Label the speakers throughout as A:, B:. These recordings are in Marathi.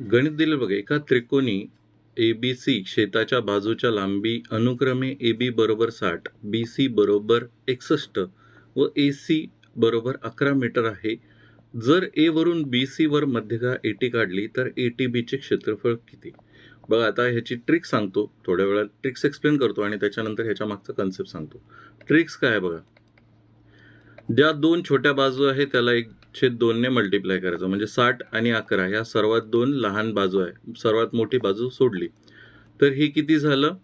A: गणित दिलं बघा एका त्रिकोणी ए बी सी शेताच्या बाजूच्या लांबी अनुक्रमे ए बी बरोबर साठ बी सी बरोबर एकसष्ट व ए सी बरोबर अकरा मीटर आहे. जर ए वरून बी सी वर मध्यगा ए टी काढली तर ए टी बीचे क्षेत्रफळ किती? बघा आता ह्याची ट्रिक सांगतो. थोड्या वेळात ट्रिक्स एक्सप्लेन करतो आणि त्याच्यानंतर ह्याच्या मागचा कन्सेप्ट सांगतो. ट्रिक्स काय बघा? ज्या दोन छोट्या बाजू आहे त्याला एक छेद दोनने मल्टिप्लाय करायचं. म्हणजे साठ आणि अकरा ह्या सर्वात दोन लहान बाजू आहे. सर्वात मोठी बाजू सोडली. तर हे किती झालं?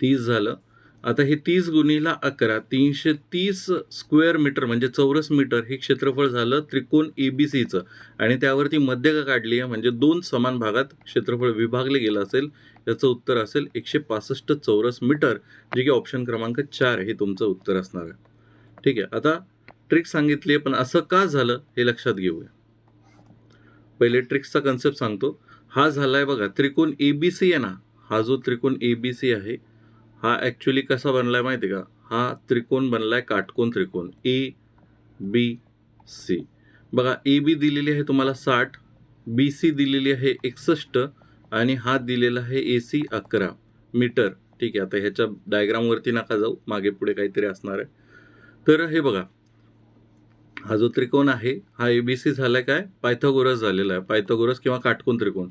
A: तीस झालं. आता हे तीस गुणीला अकरा तीनशे तीस स्क्वेअर मीटर म्हणजे चौरस मीटर हे क्षेत्रफळ झालं त्रिकोण ए बी सीचं आणि त्यावरती मध्यका काढली आहे म्हणजे दोन समान भागात क्षेत्रफळ विभागले गेलं असेल याचं उत्तर असेल एकशे पासष्ट चौरस मीटर जे की ऑप्शन क्रमांक चार हे तुमचं उत्तर असणार आहे. ठीक आहे आता ट्रिक सांगितली आहे पण असं का झालं हे लक्षात घेऊया. पहिले ट्रिक्सचा कन्सेप्ट सांगतो. हा झाला आहे बघा त्रिकोण ए बी सी आहे ना हा जो त्रिकोण ए बी सी आहे हा ॲक्च्युली कसा बनला आहे माहिती आहे का? हा त्रिकोण बनला आहे काटकोन त्रिकोण ए बी सी बघा ए बी दिलेली आहे तुम्हाला साठ बी सी दिलेली आहे एकसष्ट आणि हा दिलेला आहे ए सी अकरा मीटर. ठीक आहे आता ह्याच्या डायग्रामवरती नका जाऊ मागे पुढे काहीतरी असणार आहे. तर हे बघा हा जो त्रिकोण आहे हा ए बी सी झालाय काय? पायथागोरस झालेला आहे. पायथागोरस किंवा काटकोन त्रिकोण.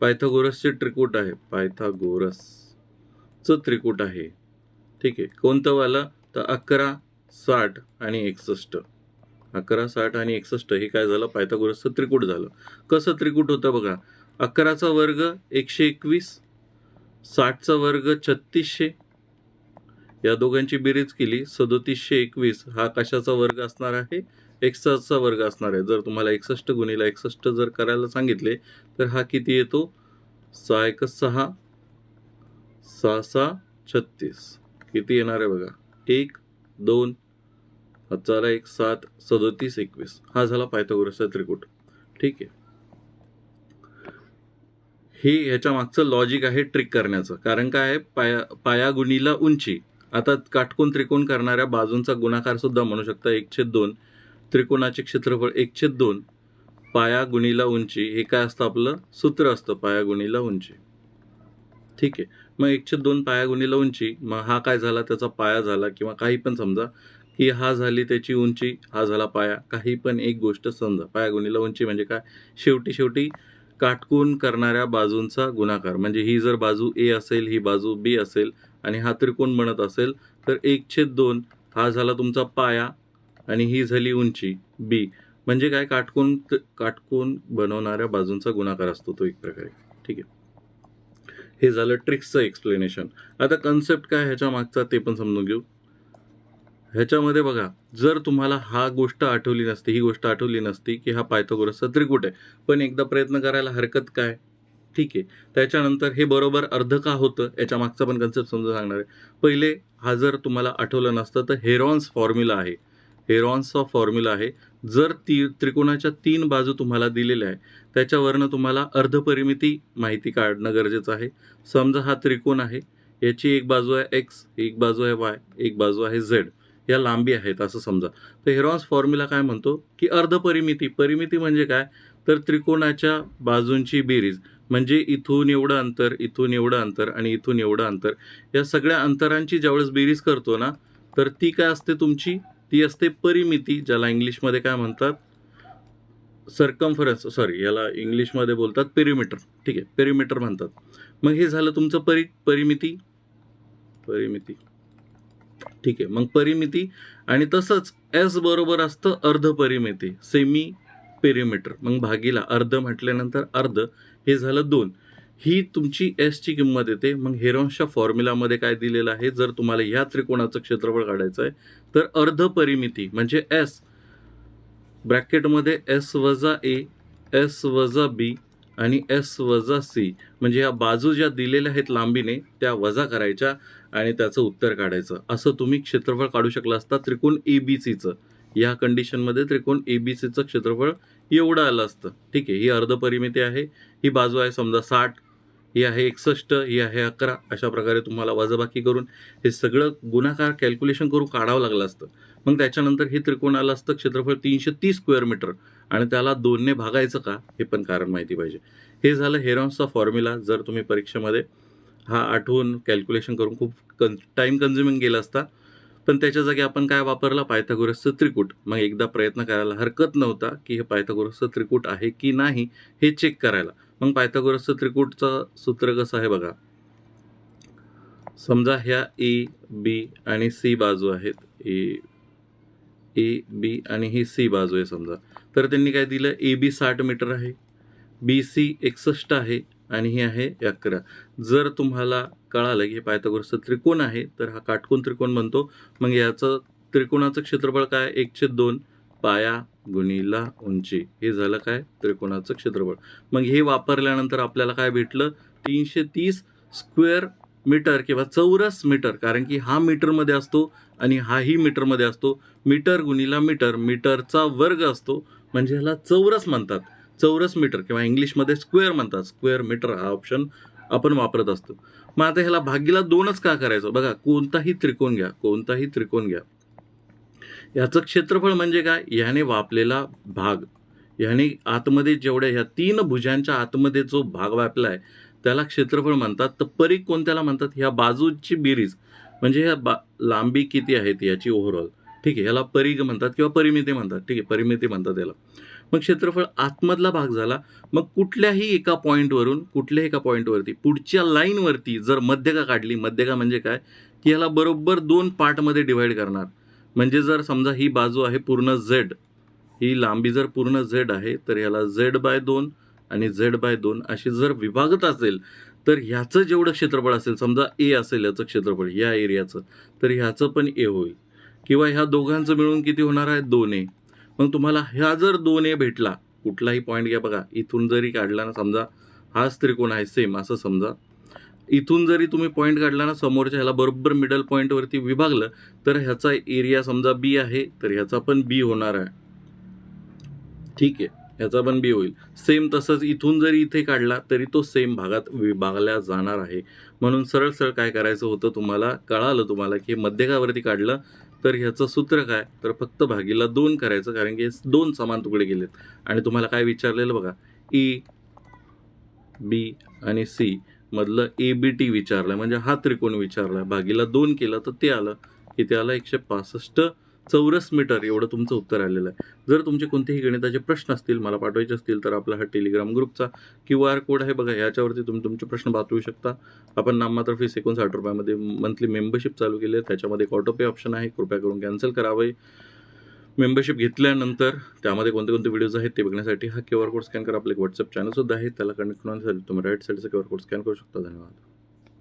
A: पायथागोरसचे त्रिकूट आहे. पायथागोरसचं त्रिकूट आहे. ठीक आहे. कोणतं वालं? तर अकरा साठ आणि एकसष्ट. अकरा साठ आणि एकसष्ट हे काय झालं? पायथागोरसचं त्रिकूट झालं. कसं त्रिकूट होतं बघा? अकराचा वर्ग एकशे एकवीस साठचा वर्ग छत्तीसशे. या दोघांची बेरीज केली. सदोतीसशे एकवीस हा कशाचा वर्ग असणार आहे? एकसष्टचा वर्ग असणार आहे. जर तुम्हाला एकसष्ट गुणिला एकसष्ट जर करायला सांगितले तर हा किती येतो? सहा एक सहा सहा सहा छत्तीस. किती येणार आहे बघा? एक दोन हजार एक सात सदोतीस एकवीस. हा झाला पायथागोरसचा त्रिकूट. ठीक आहे. हे ह्याच्या मागचं लॉजिक आहे ट्रिक करण्याचं. कारण काय आहे? पाया पाया गुणीला उंची. आता काटकोन त्रिकोण करणाऱ्या बाजूंचा गुणाकार सुद्धा म्हणू शकता एक छेद दोन. त्रिकोणाचे क्षेत्रफळ एक छेद दोन. पाया गुणीला उंची हे काय असतं आपलं? सूत्र असतं पाया गुणीला उंची. ठीक आहे. मग एक छेद दोन पाया गुणीला उंची मग हा काय झाला? त्याचा पाया झाला किंवा काही पण समजा की हा झाली त्याची उंची हा झाला पाया. काही पण एक गोष्ट समजा पाया गुणीला उंची म्हणजे काय? शेवटी शेवटी काटकून करणाऱ्या बाजूंचा गुणाकार. म्हणजे ही जर बाजू ए असेल ही बाजू बी असेल आणि हा त्रिकोण बनत असेल तर एक छेद दोन हा झाला तुमचा पाया. आणि ही झाली उंची. बी. म्हणजे काय? काटकोन काटकोन बनवणाऱ्या बाजूंचा गुणाकार असतो तो एक प्रकारे. ठीक आहे. हे झालं ट्रिक्सचं एक्सप्लेनेशन आता कन्सेप्ट काय ह्याच्या मागचा ते पण समजून घेऊ. ह्याच्यामध्ये बघा जर तुम्हाला हा गोष्ट आठवली नसती ही गोष्ट आठवली नसती की हा पायथोगोरसचा त्रिकूट आहे. पण एकदा प्रयत्न करायला हरकत काय? ठीक आहे. त्याच्यानंतर हे बरोबर अर्ध का होतं? याच्या मागचा पण कन्सेप्ट समजून सांगणार आहे. पहिले हा जर तुम्हाला आठवलं नसतं तर हेरॉन्स फॉर्म्युला आहे. हेरॉन्सचा फॉर्म्युला आहे. जर ती त्रिकोणाच्या तीन बाजू तुम्हाला दिलेल्या आहे त्याच्यावरनं तुम्हाला अर्धपरिमिती माहिती काढणं गरजेचं आहे. समजा हा त्रिकोण आहे याची एक बाजू आहे एक्स एक बाजू आहे वाय एक बाजू आहे झेड या लांबी आहेत असं समजा. तर हेरॉन्स फॉर्म्युला काय म्हणतो? की अर्धपरिमिती. परिमिती म्हणजे काय? तर त्रिकोणाच्या बाजूंची बेरीज म्हणजे इथून एवढं अंतर इथून एवढं अंतर आणि इथून एवढं अंतर या सगळ्या अंतरांची ज्यावेळेस बेरीज करतो ना तर ती काय असते तुमची? ती असते परिमिती ज्याला इंग्लिशमध्ये काय म्हणतात? सरकम्फरन्स सॉरी याला इंग्लिशमध्ये बोलतात पेरिमीटर ठीक आहे पेरिमीटर म्हणतात. मग हे झालं तुमचं परि परिमिती? परिमिती. ठीक आहे मग परिमिती आणि तसंच एस बरोबर असतं अर्धपरिमिती सेमी पेरिमीटर मग भागीला अर्ध म्हटल्यानंतर अर्ध हे झालं दोन. ही तुमची एसची किंमत येते. मग हेरॉन्सच्या फॉर्म्युलामध्ये काय दिलेलं आहे? जर तुम्हाला ह्या त्रिकोणाचं क्षेत्रफळ काढायचं आहे तर अर्ध परिमिती म्हणजे एस ब्रॅकेटमध्ये एस वजा ए एस वजा बी आणि एस वजा सी म्हणजे ह्या बाजू ज्या दिलेल्या आहेत लांबीने त्या वजा करायच्या आणि त्याचं उत्तर काढायचं. असं तुम्ही क्षेत्रफळ काढू शकला असता त्रिकोण ए बी सीचं या कंडिशनमध्ये त्रिकोण ए बी सीचं क्षेत्रफळ एवढं आलं असतं. ठीक आहे ही अर्धपरिमिती आहे. ही बाजू आहे समजा साठ. ही आहे एकसष्ट ही आहे अकरा अशा प्रकारे तुम्हाला वजाबाकी करून हे सगळं गुणाकार कॅल्क्युलेशन करून काढावं लागलं असतं. मग त्याच्यानंतर हे त्रिकोण आलं असतं क्षेत्रफळ तीनशे तीस स्क्वेअर मीटर आणि त्याला दोनने भागायचं का? हे पण कारण माहिती पाहिजे. हे झालं हेरॉन्सचा फॉर्म्युला जर तुम्ही परीक्षेमध्ये हा आठवून कॅल्क्युलेशन करून खूप कन टाईम कन्झ्युमिंग गेला असता पण त्याच्या जागी आपण काय वापरला? पायथागोरसचं त्रिकूट. मग एकदा प्रयत्न करायला हरकत नव्हता की हे पायथागोरसचं त्रिकूट आहे की नाही हे चेक करायला. मग पायथागोरसचं त्रिकूटचं सूत्र कसं आहे बघा? समजा ह्या e, ए बी आणि सी बाजू आहेत. ए ए बी आणि ही सी बाजू आहे समजा. तर त्यांनी काय दिलं? E, ए बी साठ मीटर आहे. बी सी एकसष्ट आहे आणि ही आहे अकरा. जर तुम्हाला कळालं की हे पायथागोरसचं त्रिकोण आहे तर हा काटकोण त्रिकोण बनतो मग याचं त्रिकोणाचं क्षेत्रफळ काय? एकशे दोन पाया गुणीला उंची. हे झालं काय? त्रिकोणाचं क्षेत्रफळ. मग हे वापरल्यानंतर आपल्याला काय भेटलं? तीनशे तीस स्क्वेअर मीटर किंवा चौरस मीटर. कारण की हा मीटरमध्ये असतो आणि हाही मीटरमध्ये असतो. मीटर गुणीला मीटर मीटरचा वर्ग असतो. म्हणजे ह्याला चौरस म्हणतात. चौरस मीटर किंवा इंग्लिशमध्ये स्क्वेअर म्हणतात. स्क्वेअर मीटर हा ऑप्शन आपण वापरत असतो. मग आता ह्याला भागीला दोनच का करायचं? बघा कोणताही त्रिकोण घ्या कोणताही त्रिकोण घ्या. याचं क्षेत्रफळ म्हणजे काय? ह्याने वापलेला भाग. ह्याने आतमध्ये जेवढ्या ह्या तीन भुजांच्या आतमध्ये जो भाग व्यापला आहे त्याला क्षेत्रफळ म्हणतात. तर परीघ कोणत्याला म्हणतात? ह्या बाजूची बेरीज. म्हणजे ह्या बा लांबी किती आहेत याची ओव्हरऑल ठीक आहे ह्याला परीघ म्हणतात किंवा परिमिती म्हणतात. ठीक आहे परिमिती म्हणतात याला. मग क्षेत्रफळ आतमधला भाग झाला. मग कुठल्याही एका पॉईंटवरून कुठल्याही एका पॉईंटवरती पुढच्या लाईनवरती जर मध्यका काढली मध्यका म्हणजे काय? की याला बरोबर दोन पार्टमध्ये डिवाईड करणार. म्हणजे जर समजा ही बाजू आहे पूर्ण झेड ही लांबी जर पूर्ण झेड आहे तर ह्याला झेड बाय दोन आणि झेड बाय दोन अशी जर विभागत असेल तर ह्याचं जेवढं क्षेत्रफळ असेल समजा ए असेल याचं क्षेत्रफळ या एरियाचं तर ह्याचं पण ए होईल. किंवा ह्या दोघांचं मिळून किती होणार आहे? दोन ए मग तुम्हाला ह्या जर दोन ए भेटला कुठलाही पॉईंट घ्या बघा इथून जरी काढला ना समजा हाच त्रिकोण आहे सेम असं समजा. इथून जरी तुम्ही पॉईंट काढला ना समोरच्या ह्याला बरोबर मिडल पॉईंटवरती विभागलं तर ह्याचा एरिया समजा बी आहे तर ह्याचा पण बी होणार आहे. ठीक आहे ह्याचा पण बी होईल. सेम तसंच इथून जरी इथे काढला तरी तो सेम भागात विभागल्या जाणार आहे. म्हणून सरळ सरळ काय करायचं होतं तुम्हाला कळालं तुम्हाला की मध्यकावरती काढलं तर ह्याचं सूत्र काय? तर फक्त भागीला दोन करायचं कारण की दोन समान तुकडे गेलेत आणि तुम्हाला काय विचारलेलं बघा? E, ई बी आणि सी मधलं ए बी टी विचारलं म्हणजे हा त्रिकोण विचारला भागीला दोन केलं तर ते आलं. की ते आलं एकशे पासष्ट चौरस मीटर एवढं तुमचं उत्तर आलेलं आहे. जर तुमचे कोणतेही गणिताचे प्रश्न असतील मला पाठवायचे असतील तर आपला हा टेलिग्राम ग्रुपचा क्यू आर कोड आहे बघा याच्यावरती तुम्ही तुमचे प्रश्न पाठवू शकता. आपण नाममात्र फीस एकोणसाठ रुपयामध्ये मंथली मेंबरशिप चालू केली आहे. त्याच्यामध्ये एक ऑटोपे ऑप्शन आहे. कृपया करून कॅन्सल करावे. मेंबरशिप घेतल्यानंतर त्यामध्ये कोणते कोणते व्हिडिओज आहेत ते बघण्यासाठी हा क्यू आर कोड स्कॅन करा. आपलं एक व्हॉट्सअप चॅनलसुद्धा आहे. त्याला कनेक्ट होण्यासाठी तुम्ही राईट साईडचा क्यू आर कोड स्कॅन करू शकता. धन्यवाद.